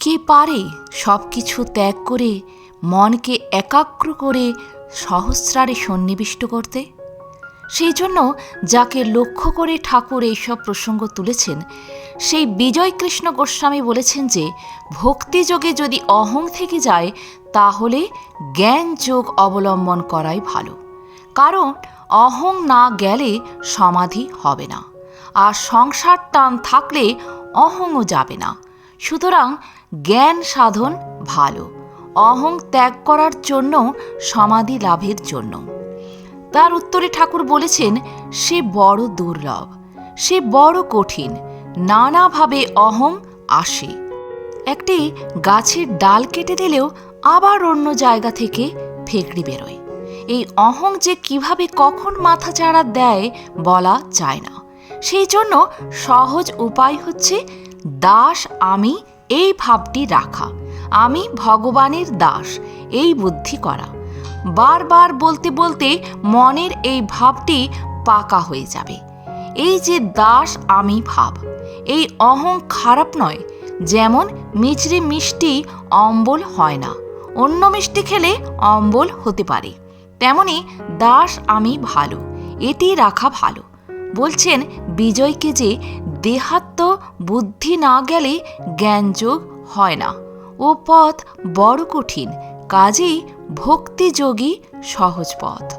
কে পারে সব কিছু ত্যাগ করে মনকে একাগ্র করে সহস্রারে সন্নিবিষ্ট করতে? সেই জন্য যাকে লক্ষ্য করে ঠাকুর এইসব প্রসঙ্গ তুলেছেন, সেই বিজয় কৃষ্ণ গোস্বামী বলেছেন যে ভক্তিযোগে যদি অহং থেকে যায়, তাহলে জ্ঞান যোগ অবলম্বন করাই ভালো। কারণ অহং না গেলে সমাধি হবে না। আর সংসার টান থাকলে অহংও যাবে না। সুতরাং জ্ঞান সাধন ভালো, অহং ত্যাগ করার জন্য, সমাধি লাভের জন্য। তার উত্তরে ঠাকুর বলেছেন, সে বড় দুর্লভ, সে বড় কঠিন, নানাভাবে অহং আসে। একটি গাছের ডাল কেটে দিলেও আবার অন্য জায়গা থেকে ফেকড়ি বেরোয়। এই অহং যে কীভাবে কখন মাথা চাড়া দেয় বলা যায় না। সেই জন্য সহজ উপায় হচ্ছে দাস আমি, এই ভাবটি রাখা। আমি ভগবানের দাস, এই বুদ্ধি করা। বারবার বলতে বলতে মনের এই ভাবটি পাকা হয়ে যাবে। এই যে দাস আমি ভাব, এই অহং খারাপ নয়, যেমন মিচড়ি মিষ্টি অম্বল হয় না, অন্য মিষ্টি খেলে অম্বল হতে পারে। তেমনি দাস আমি ভালো, এটি রাখা ভালো। বলছেন বিজয়কে যে দেহাত্ম বুদ্ধি না গেলে জ্ঞানযোগ হয় না। ও পথ বড় কঠিন, কাজেই ভক্তিযোগী সহজ পথ।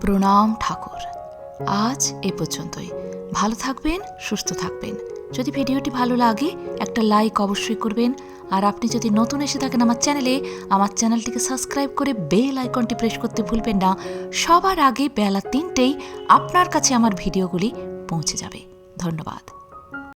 প্রণাম ঠাকুর। আজ এ পর্যন্তই। ভালো থাকবেন, সুস্থ থাকবেন। যদি ভিডিওটি ভালো লাগে, একটা লাইক অবশ্যই করবেন। আর আপনি যদি নতুন এসে থাকেন আমার চ্যানেলে, আমার চ্যানেলটিকে সাবস্ক্রাইব করে বেল আইকনটি প্রেস করতে ভুলবেন না। সবার আগে বেলা তিনটেই আপনার কাছে আমার ভিডিওগুলি পৌঁছে যাবে। ধন্যবাদ।